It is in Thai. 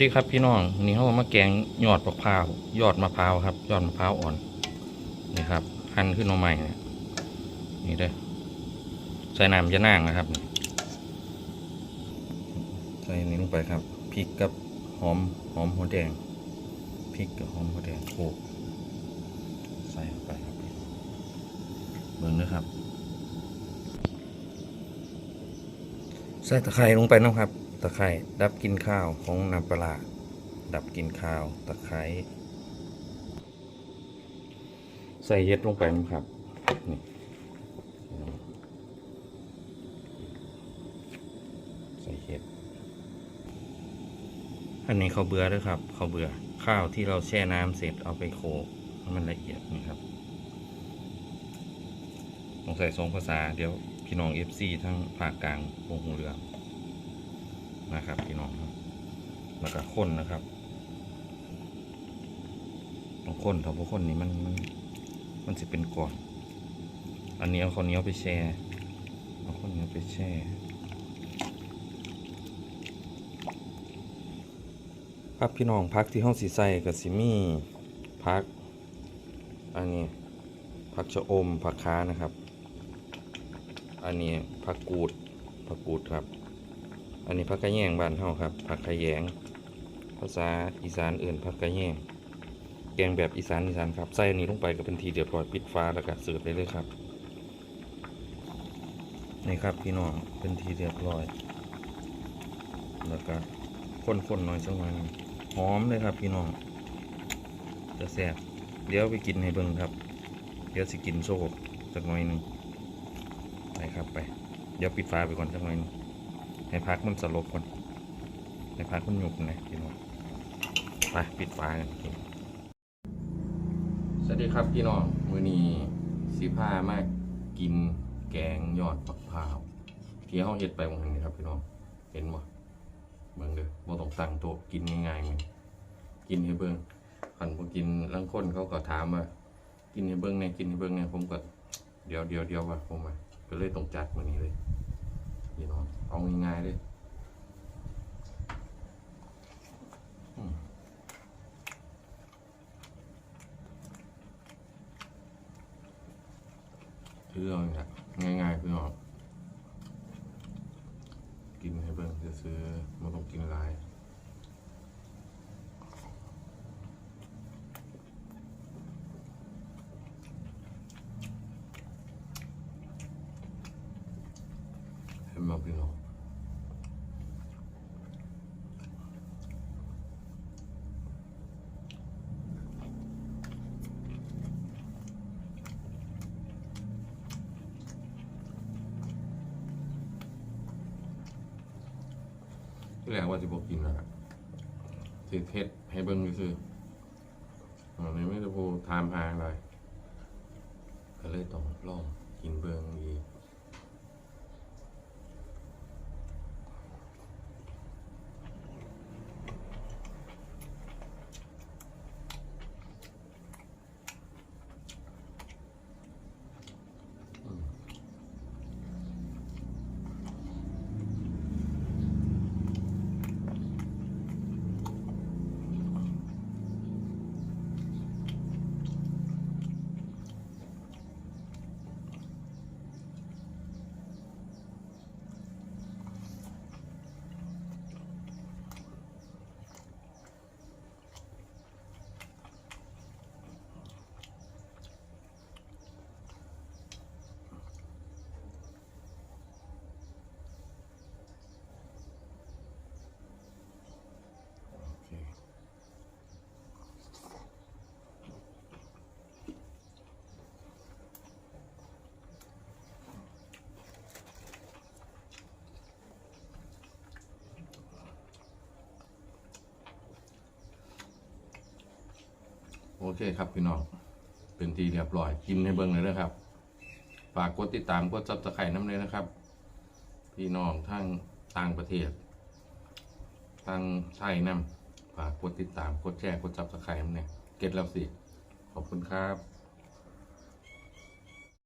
สวัสดีครับพี่น้องนนี้เขามาแกงยอดมะพร้าวยอดมะพร้าวครับ ยอดมะพร้าวอ่อนนี่ครับหั่นขึ้นมาใหม่เนี่ยนี่เด้อใส่น้ำจะนางนะครับใส่นนี้ลงไปครับพริกกับหอมหอมหัวแดงพริกกับหอมหัวแดงโขกใส่ลงไปครับพี่น้องเบิ่งนะครับใส่ตะไคร้ลงไปนะครับ ตะไคร้ดับกลินข้าวของน้ำปลาร้าดับกลินข้าวตะไคร้ใส่เห็ดลงไปนะครับนี่ใส่เห็ดอันนี้เขาเบื่อด้วยครับเขาเบื่อข้าวที่เราแช่น้ำเสร็จเอาไปโขลกให้มันละเอียดนี่ครับต้องใส่ทรงภาษาเดี๋ยวพี่น้องเอฟซีทั้งภาคกลางวงหูเรือง นะครับพี่น้องแล้วก็ข้นนะครับต้องข้นถ้าพวกข้นนี่มันมันมันจะเป็นก่อน อันนี้เอาข้าวเหนียวไปแช่เอาข้าวเหนียวไปแช่ครับพี่น้องพักที่ห้องสีใสกับสิมีพักอันนี้ผักชะอมผักค้านะครับ อันนี้ผักกูดผักกูดครับ อันนี้ผักกระแยงบ้านเฮาครับผักขะแยง ภาษาอีสานเอื่นผักกระแยง แกงแบบอีสานอีสานครับใส่อันนี้ลงไปก็เป็นทีเดียวปล่อยปิดฟ้าแล้วก็เสิร์ฟได้เลยครับนี่ครับพี่น้องเป็นทีเรียบร้อย แล้วก็ข้นๆหน่อยสักหน่อยหอมเลยครับพี่น้องจะแซ่บเดี๋ยวไปกินให้เบิ่งครับ เดี๋ยวสิกินโซ่สักหน่อยหนึ่งไปครับไป เดี๋ยวปิดฟ้าไปก่อนสักหน่อยนึง ให้พักมันสลบก่อนให้พักมันหยุบนะพี่น้องไปปิดฟ้ากันกินสวัสดีครับพี่น้องมื้อนี้สีผ้ามากกินแกงยอดมะพร้าวที่เขาเฮ็ดไปวันนี้ครับพี่น้องเห็นบ่เบิ่งเด้อบ่ต้องตั้งโต๊ะกินง่ายๆมันกินให้เบิ่งคันบ่กินลังคนเขาก็ถามว่ากินให้เบิ่งแหน่กินให้เบิ่งแหน่ผมก็เดี๋ยวเดี๋ยวเดี๋ยวว่าผมว่าก็เลยต้องจัดมื้อนี้เลยพี่น้อง เอาง่ายๆเลยอืมคือเอาอย่างเงี้ยง่ายๆพี่น้องกินให้เบิ่งจะซื้อมันต้องกินหลายเห็นไหมพี่น้อง ที่แรกว่าจะบอกกินนะครับสิเทศให้เบิ้งซื่ออันนี้ไม่ได้พูดทามหาอะไรก็เลยต้องลองกินเบิ้งอีก เคครับพี่น้องเป็นทีเรียบร้อยกินให้เบิ้งเลยนะครับ ฝากกดติดตามกดซับสไครต์น้ำเลยนะครับ พี่น้องทั้งต่างประเทศทั้งไทยนำฝากกดติดตามกดแชร์กดซับสไครต์เนี่ยเก็ตแล้วสิขอบคุณครับ